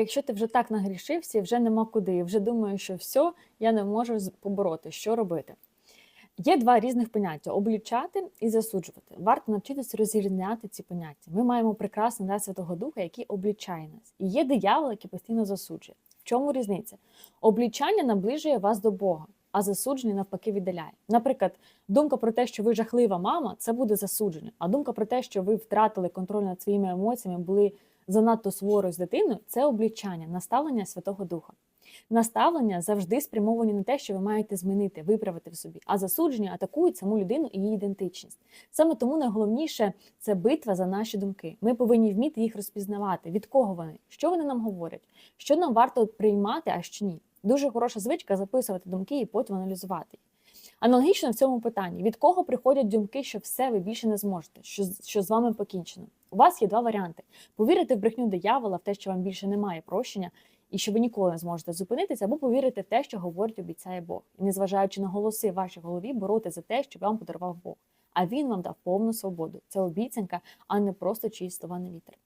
Якщо ти вже так нагрішився і вже нема куди, і вже думаєш, що все, я не можу побороти, що робити? Є два різних поняття: облічати і засуджувати. Варто навчитися розрізняти ці поняття. Ми маємо прекрасний дар Святого Духа, який облічає нас. І є диявол, який постійно засуджує. В чому різниця? Облічання наближує вас до Бога, а засудження навпаки віддаляє. Наприклад, думка про те, що ви жахлива мама, це буде засудження. А думка про те, що ви втратили контроль над своїми емоціями, були занадто суворою з дитиною, це облічання, наставлення Святого Духа. Наставлення завжди спрямовані на те, що ви маєте змінити, виправити в собі, а засудження атакують саму людину і її ідентичність. Саме тому найголовніше це битва за наші думки. Ми повинні вміти їх розпізнавати, від кого вони, що вони нам говорять, що нам варто приймати, а що ні. Дуже хороша звичка записувати думки і потім аналізувати. Аналогічно в цьому питанні: від кого приходять думки, що все ви більше не зможете, що, що з вами покінчено? У вас є два варіанти: повірити в брехню диявола, в те, що вам більше немає прощення, і що ви ніколи не зможете зупинитися, або повірити в те, що говорить, обіцяє Бог, і незважаючи на голоси в вашій голові, бороти за те, що вам подарував Бог. А він вам дав повну свободу. Це обіцянка, а не просто чиї слова на вітер.